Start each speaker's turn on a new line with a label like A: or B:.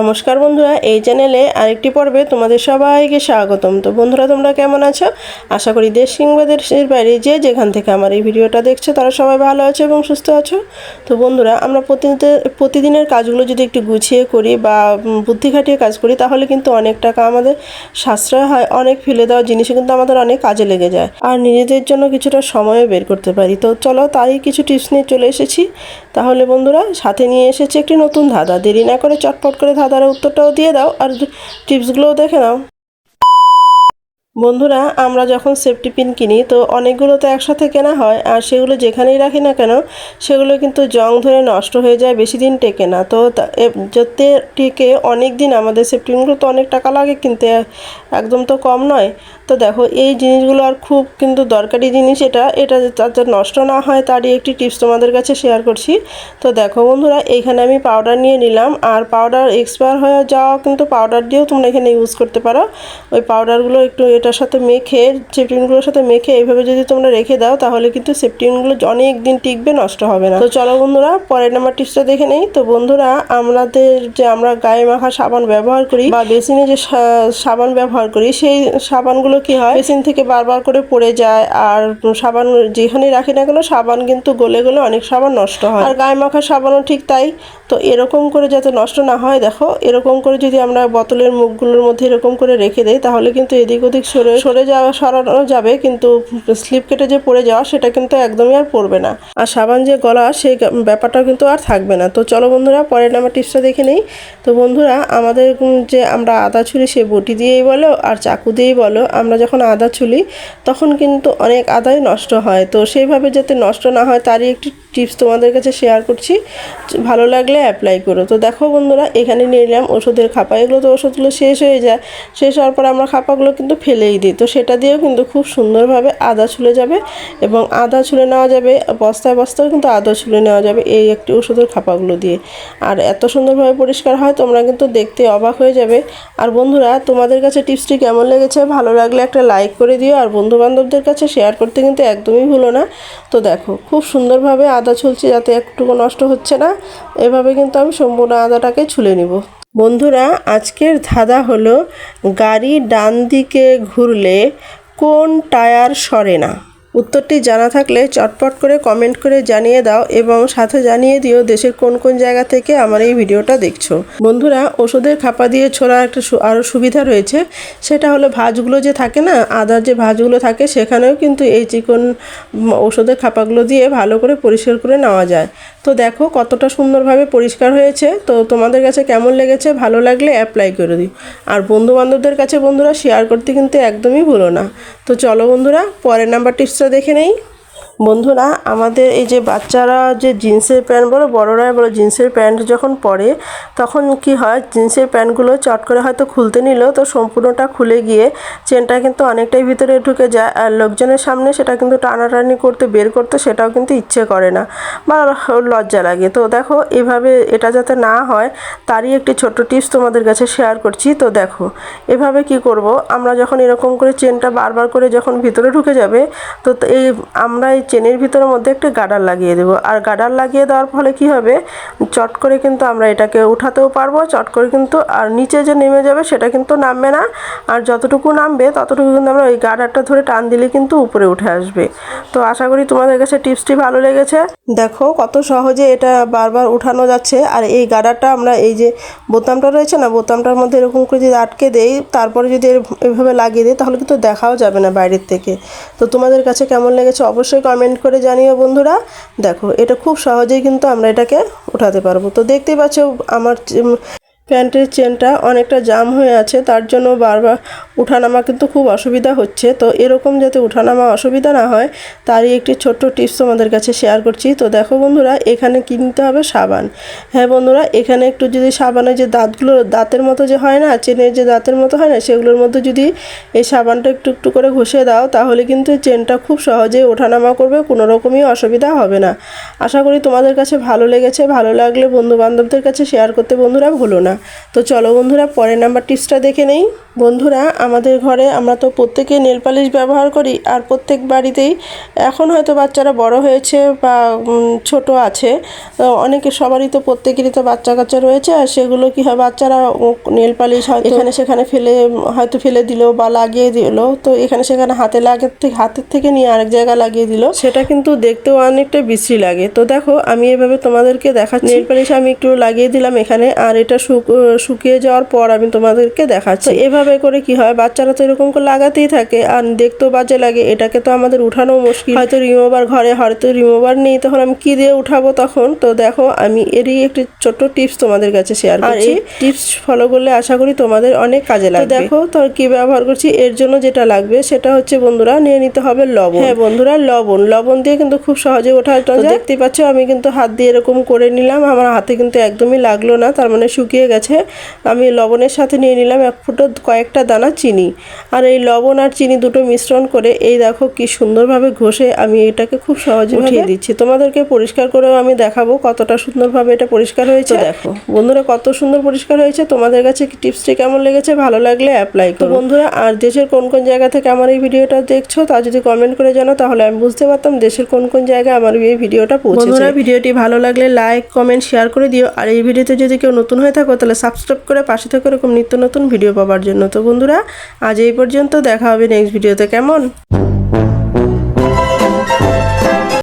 A: নমস্কার বন্ধুরা, এই চ্যানেলে আরেকটি পর্বে তোমাদের সবাইকে স্বাগতম। তো বন্ধুরা, তোমরা কেমন আছো? আশা করি দেশ কিংবা দেশের বাইরে যে যেখান থেকে আমার এই ভিডিওটা দেখছ, তারা সবাই ভালো আছো এবং সুস্থ আছো। তো বন্ধুরা, আমরা প্রতিদিন প্রতিদিনের কাজগুলো যদি একটু গুছিয়ে করি বা বুদ্ধি খাটিয়ে কাজ করি, তাহলে কিন্তু অনেক টাকা আমাদের সাশ্রয় হয়, অনেক ফেলে দেওয়া জিনিসে কিন্তু আমাদের অনেক কাজে লেগে যায়। আর নিজেদের জন্য কিছুটা সময়ও বের করতে পারি। তো চলো তাই কিছু টিপস নিয়ে চলে এসেছি। তাহলে বন্ধুরা, সাথে নিয়ে এসেছি একটি নতুন ধাঁধা। দেরি না করে চটপট করে ধাঁধার উত্তরটাও দিয়ে দাও আর টিপসগুলোও দেখে নাও। বন্ধুরা, আমরা যখন সেফটি পিন কিনি, তো অনেকগুলো তো একসাথে কেনা হয়, আর সেগুলো যেখানেই রাখি না কেন, সেগুলো কিন্তু জং ধরে নষ্ট হয়ে যায়, বেশি দিন টেকে না। তো যাতে টেকে অনেক দিন, আমাদের সেফটি পিনগুলো তো অনেক টাকা লাগে কিনতে একদম তো কম নয়। তো দেখো, এই জিনিসগুলো আর খুব কিন্তু দরকারি জিনিস এটা এটা যাতে নষ্ট না হয়, তারই একটি টিপস তোমাদের কাছে শেয়ার করছি। তো দেখো বন্ধুরা এইখানে আমি পাউডার নিয়ে নিলাম, আর পাউডার এক্সপায়ার হয়ে যাওয়া কিন্তু পাউডার দিয়েও তোমরা এখানে ইউজ করতে পারো। ওই পাউডারগুলো একটু এটার সাথে মেখে সেফটিনগুলোর সাথে মেখে এইভাবে যদি তোমরা রেখে দাও, তাহলে কিন্তু সেফটিনগুলো অনেক দিন টিকবে, নষ্ট হবে না। তো চলো বন্ধুরা, পরের নাম্বার টিপসটা দেখে নেই। তো বন্ধুরা, আমাদের যে আমরা গায়ে মাখা সাবান ব্যবহার করি বা বেসিনে যে সাবান ব্যবহার করি, সেই সাবানগুলো কি হয়? বেসিন থেকে বারবার করে পড়ে যায় আর সাবান যেখানেই রাখি না কেন, সাবান কিন্তু গলে গলে অনেক সাবান নষ্ট হয়। আর গায়ে মাখা সাবানও ঠিক তাই। তো এরকম করে যাতে নষ্ট না হয়, দেখো, এরকম করে যদি আমরা বোতলের মুখগুলোর মধ্যে এরকম করে রেখে দেই, তাহলে কিন্তু এদিক ওদিক সরে সরে যাওয়া, সরানো যাবে, কিন্তু স্লিপ কেটে যে পড়ে যাওয়া, সেটা কিন্তু একদমই আর পড়বে না। আর সাবান যে গলা, সেই ব্যাপারটাও কিন্তু আর থাকবে না। তো চলো বন্ধুরা, পরের নাম্বার টিপসটা দেখে নেই। তো বন্ধুরা, আমাদের যে আমরা আদা ছুলি সে বটি দিয়েই বলো, আর চাকু দিয়েই বলো, আমরা যখন আদা ছুলি, তখন কিন্তু অনেক আদাই নষ্ট হয়। তো সেইভাবে যাতে নষ্ট না হয়, তারই একটি টিপস তোমাদের কাছে শেয়ার করছি। ভালো লাগলে অ্যাপ্লাই করো। তো দেখো বন্ধুরা, এখানে নিলাম ওষুধের খাপা। এগুলো তো ওষুধগুলো শেষ হয়ে যায়। শেষ হওয়ার পর আমরা খাপাগুলো কিন্তু ফেলেই দিই। তো সেটা দিয়েও কিন্তু খুব সুন্দরভাবে আদা ছুলে যাবে এবং আদা ছুলে নেওয়া যাবে, বস্তায় বস্তায় কিন্তু আদা ছুলে নেওয়া যাবে এই একটি ওষুধের খাপাগুলো দিয়ে। আর এত সুন্দরভাবে পরিষ্কার হয়, তোমরা কিন্তু দেখতে অবাক হয়ে যাবে। আর বন্ধুরা, তোমাদের কাছে টিপসটি কেমন লেগেছে? ভালো লাগলে একটা লাইক করে দিও। আর বন্ধু বান্ধবদের কাছে শেয়ার করতে কিন্তু একদমই ভুলো না। তো দেখো, খুব সুন্দরভাবে আদা ছুলছি যাতে একটুকু নষ্ট হচ্ছে না, এভাবে কিন্তু আমি সম্পূর্ণ আদাটাকে ছুলে নিব। বন্ধুরা, আজকের ধাঁধা হলো গাড়ি ডান দিকে ঘুরলে কোন টায়ার সরে না। উত্তরটি জানা থাকলে চটপট করে কমেন্ট করে জানিয়ে দাও এবং সাথে জানিয়ে দিও দেশের কোন কোন জায়গা থেকে আমার এই ভিডিওটা দেখছ। বন্ধুরা, ওষুধের খাপা দিয়ে ছোড়ার একটা আরও সুবিধা রয়েছে। সেটা হলো ভাজগুলো যে থাকে না, আদার যে ভাজগুলো থাকে, সেখানেও কিন্তু এই চিকন ওষুধের খাপাগুলো দিয়ে ভালো করে পরিষ্কার করে নেওয়া যায়। তো দেখো কতটা সুন্দরভাবে পরিষ্কার হয়েছে। তো তোমাদের কাছে কেমন লেগেছে, ভালো লাগলে অ্যাপ্লাই করে দিও। আর বন্ধু বান্ধবদের কাছে বন্ধুরা শেয়ার করতে কিন্তু একদমই ভুলো না। তো চলো বন্ধুরা, পরের নাম্বার টিপসটা দেখে নেই। বন্ধুরা, আমাদের এই যে বাচ্চারা যে জিন্সের প্যান্ট বলো, বড়রাই বলো, জিন্সের প্যান্ট যখন পরে, তখন কি হয়, জিন্সের প্যান্টগুলো চট করে হয়তো খুলতে নিল তো সম্পূর্ণটা খুলে গিয়ে চেনটা কিন্তু অনেকটাই ভিতরে ঢুকে যায় আর লোকজনের সামনে সেটা কিন্তু টানাটানি করতে, বের করতে সেটাও কিন্তু ইচ্ছে করে না বা লজ্জা লাগে। তো দেখো, এভাবে এটা যাতে না হয়, তারই একটি ছোট্ট টিপস তোমাদের কাছে শেয়ার করছি। তো দেখো, এভাবে কি করব? আমরা যখন এরকম করে চেনটা বারবার করে যখন ভিতরে ঢুকে যাবে, তো এই আমরা এই চেনের ভিতরের মধ্যে একটি গাডার লাগিয়ে দেবো। আর গাডার লাগিয়ে দেওয়ার ফলে কি হবে? চট করে কিন্তু আমরা এটাকে উঠাতেও পারব, চট করে কিন্তু আর নিচে যে নেমে যাবে সেটা কিন্তু নামবে না। আর যতটুকু নামবে, ততটুকু কিন্তু আমরা ওই গাডারটা ধরে টান দিলে কিন্তু উপরে উঠে আসবে। তো আশা করি তোমাদের কাছে টিপসটি ভালো লেগেছে। দেখো কত সহজে এটা বারবার উঠানো যাচ্ছে। আর এই গাডারটা আমরা এই যে বোতামটা রয়েছে না, বোতামটার মধ্যে এরকম করে যদি আটকে দেই, তারপরে যদি এভাবে লাগিয়ে দিই, তাহলে কিন্তু দেখাও যাবে না বাইরের থেকে। তো তোমাদের কাছে কেমন লেগেছে অবশ্যই কমেন্ট করে জানিও বন্ধুরা। দেখো, এটা খুব সহজেই কিন্তু আমরা এটাকে উঠাতে পারব। তো দেখতেই পাচ্ছ, আমার প্যান্টের চেনটা অনেকটা জাম হয়ে আছে, তার জন্য বারবার উঠানামা কিন্তু খুব অসুবিধা হচ্ছে। তো এরকম যাতে উঠানামা অসুবিধা না হয়, তারই একটি ছোট্ট টিপস তোমাদের কাছে শেয়ার করছি। তো দেখো বন্ধুরা, এখানে কিনতে হবে সাবান। হ্যাঁ বন্ধুরা, এখানে একটু যদি সাবানের যে দাঁতগুলো, দাঁতের মতো যে হয় না, চেনের যে দাঁতের মতো হয় না, সেগুলোর মধ্যে যদি এই সাবানটা একটু একটু করে ঘষে দাও, তাহলে কিন্তু চেনটা খুব সহজেই ওঠানামা করবে, কোনো রকমই অসুবিধা হবে না। আশা করি তোমাদের কাছে ভালো লেগেছে, ভালো লাগলে বন্ধু বান্ধবদের কাছে শেয়ার করতে বন্ধুরা ভুলো না। তো চলো বন্ধুরা পরের নাম্বার টিপসটা দেখে নেই। বন্ধুরা আমাদের ঘরে আমরা তো প্রত্যেকে নেল পালিশ ব্যবহার করি আর প্রত্যেক বাড়িতেই এখন হয়তো বাচ্চারা বড় হয়েছে বা ছোট আছে। অনেকে সবারই তো প্রত্যেকেরই তো বাচ্চা কাচ্চা রয়েছে আর সেগুলো কি হয় বাচ্চারা নেল পালিশ হয়তো এখানে সেখানে ফেলে হয়তো ফেলে দিল বা লাগিয়ে দিল। তো এখানে সেখানে হাতে লাগে থেকে হাতের থেকে নিয়ে আরেক জায়গায় লাগিয়ে দিল। সেটা কিন্তু দেখতেও অনেকটা বিশ্রী লাগে। তো দেখো আমি এভাবে তোমাদেরকে দেখাচ্ছি। নেল পালিশ আমি একটু লাগিয়ে দিলাম এখানে আর এটা শুক- শুকিয়ে যাওয়ার পর আমি তোমাদেরকে দেখাচ্ছি। তো এভাবে করে কি হয়? বাচ্চারা তো এরকম করে লাগাতেই থাকে। আর দেখতেও বাজে লাগে। এটাকে তো আমাদের উঠানো মুশকিল। হয়তো রিমুভার ঘরে হয়তো রিমুভার নেই। তখন আমি কি দিয়ে উঠাবো তখন? তো দেখো আমি এরই একটি ছোট্ট টিপস তোমাদের কাছে শেয়ার করছি। টিপস ফলো করলে আশা করি তোমাদের অনেক কাজে লাগবে। দেখো তো কি ব্যবহার করছি? এর জন্য যেটা লাগবে সেটা হচ্ছে বন্ধুরা নিয়ে নিতে হবে লবণ। হ্যাঁ বন্ধুরা লবণ। লবণ দিয়ে কিন্তু খুব সহজে যায়। দেখতে পাচ্ছ আমি কিন্তু হাত দিয়ে এরকম করে নিলাম। আমার হাতে কিন্তু একদমই লাগল না তার মানে শুকিয়ে গেছে। আমি লবণের সাথে নিয়ে নিলাম এক ফুটো কয়েকটা দানা চিনি। আর এই লবণ আর চিনি দুটো মিশ্রণ করে এই দেখো কি সুন্দরভাবে ঘষে আমি এটাকে খুব সহজে উঠিয়ে দিচ্ছি। তোমাদেরকে পরিষ্কার করেও আমি দেখাবো কতটা সুন্দরভাবে এটা পরিষ্কার হয়েছে। দেখো। বন্ধুরা কত সুন্দর পরিষ্কার হয়েছে। তোমাদের কাছে টিপসটি কেমন লেগেছে? ভালো লাগলে অ্যাপ্লাই করো। বন্ধুরা আর দেশের কোন কোন জায়গা থেকে আমার এই ভিডিওটা দেখছ তা যদি কমেন্ট করে জানো তাহলে আমি বুঝতে পারতাম দেশের কোন কোন জায়গায় আমার এই ভিডিওটা পৌঁছেছে। বন্ধুরা ভিডিওটি ভালো লাগলে লাইক কমেন্ট শেয়ার করে দিও। আর এই ভিডিওতে যদি কেউ নতুন হয়ে থাকো তাহলে সাবস্ক্রাইব করে পাশে থেকে এরকম নিত্য নতুন ভিডিও পাওয়ার জন্য তো বন্ধুরা আজ এই পর্যন্ত দেখা হবে নেক্সট ভিডিওতে কেমন?